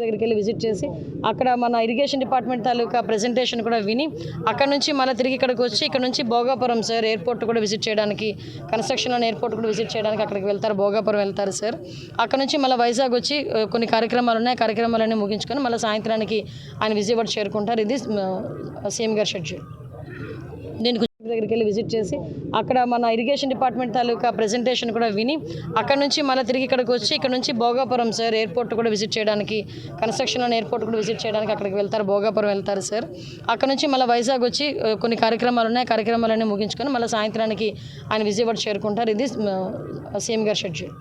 దగ్గరికి వెళ్ళి విజిట్ చేసి అక్కడ మన ఇరిగేషన్ డిపార్ట్మెంట్ తాలూకా ప్రజెంటేషన్ కూడా విని అక్కడ నుంచి మళ్ళీ తిరిగి ఇక్కడికి వచ్చి ఇక్కడ నుంచి భోగాపురం సార్ ఎయిర్పోర్ట్ కూడా విజిట్ చేయడానికి కన్స్ట్రక్షన్లోని ఎయిర్పోర్ట్ కూడా విజిట్ చేయడానికి అక్కడికి వెళ్తారు భోగాపురం వెళ్తారు సార్. అక్కడ నుంచి మళ్ళీ వైజాగ్ వచ్చి కొన్ని కార్యక్రమాలు ఉన్నాయి కార్యక్రమాలన్నీ ముగించుకొని మళ్ళీ సాయంత్రానికి ఆయన విజయవాడ చేరుకుంటారు. ఇది సీఎం గారి షెడ్యూల్ దీనికి దగ్గరికి వెళ్ళి విజిట్ చేసి అక్కడ మన ఇరిగేషన్ డిపార్ట్మెంట్ తాలూకా ప్రజెంటేషన్ కూడా విని అక్కడ నుంచి మళ్ళీ తిరిగి ఇక్కడికి వచ్చి ఇక్కడ నుంచి భోగాపురం సార్ ఎయిర్పోర్ట్ కూడా విజిట్ చేయడానికి కన్స్ట్రక్షన్ ఎయిర్పోర్ట్ కూడా విజిట్ చేయడానికి అక్కడికి వెళ్తారు భోగాపురం వెళ్తారు సార్. అక్కడ నుంచి మళ్ళీ వైజాగ్ వచ్చి కొన్ని కార్యక్రమాలు ఉన్నాయి కార్యక్రమాలన్నీ ముగించుకొని మళ్ళీ సాయంత్రానికి ఆయన విజయవాడ చేరుకుంటారు. ఇది సీఎం గారి షెడ్యూల్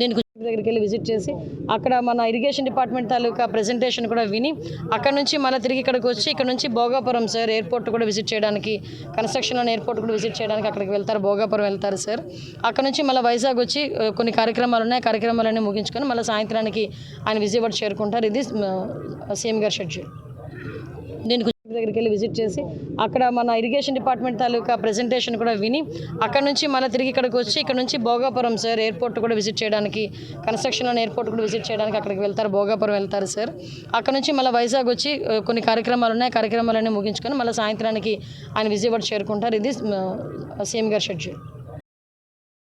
దీనికి దగ్గరికి వెళ్ళి విజిట్ చేసి అక్కడ మన ఇరిగేషన్ డిపార్ట్మెంట్ తాలూకా ప్రెజెంటేషన్ కూడా విని అక్కడ నుంచి మళ్ళీ తిరిగి ఇక్కడికి వచ్చి ఇక్కడ నుంచి భోగాపురం సార్ ఎయిర్పోర్ట్ కూడా విజిట్ చేయడానికి కన్స్ట్రక్షన్ ఎయిర్పోర్ట్ కూడా విజిట్ చేయడానికి అక్కడికి వెళ్తారు భోగాపురం వెళ్తారు సార్. అక్కడ నుంచి మళ్ళీ వైజాగ్ వచ్చి కొన్ని కార్యక్రమాలు ఉన్నాయి కార్యక్రమాలన్నీ ముగించుకొని మళ్ళీ సాయంత్రానికి ఆయన విజయవాడ చేరుకుంటారు. ఇది సీఎం గారి షెడ్యూల్ దీనికి దగ్గరికి వెళ్ళి విజిట్ చేసి అక్కడ మన ఇరిగేషన్ డిపార్ట్మెంట్ తాలూకా ప్రజెంటేషన్ కూడా విని అక్కడ నుంచి మళ్ళీ తిరిగి ఇక్కడికి వచ్చి ఇక్కడ నుంచి భోగాపురం సార్ ఎయిర్పోర్ట్ కూడా విజిట్ చేయడానికి కన్స్ట్రక్షన్ ఎయిర్పోర్ట్ కూడా విజిట్ చేయడానికి అక్కడికి వెళ్తారు భోగాపురం వెళ్తారు సార్. అక్కడ నుంచి మళ్ళీ వైజాగ్ వచ్చి కొన్ని కార్యక్రమాలు ఉన్నాయి కార్యక్రమాలన్నీ ముగించుకొని మళ్ళీ సాయంత్రానికి ఆయన విజయవాడ చేరుకుంటారు. ఇది సీఎం గారి షెడ్యూల్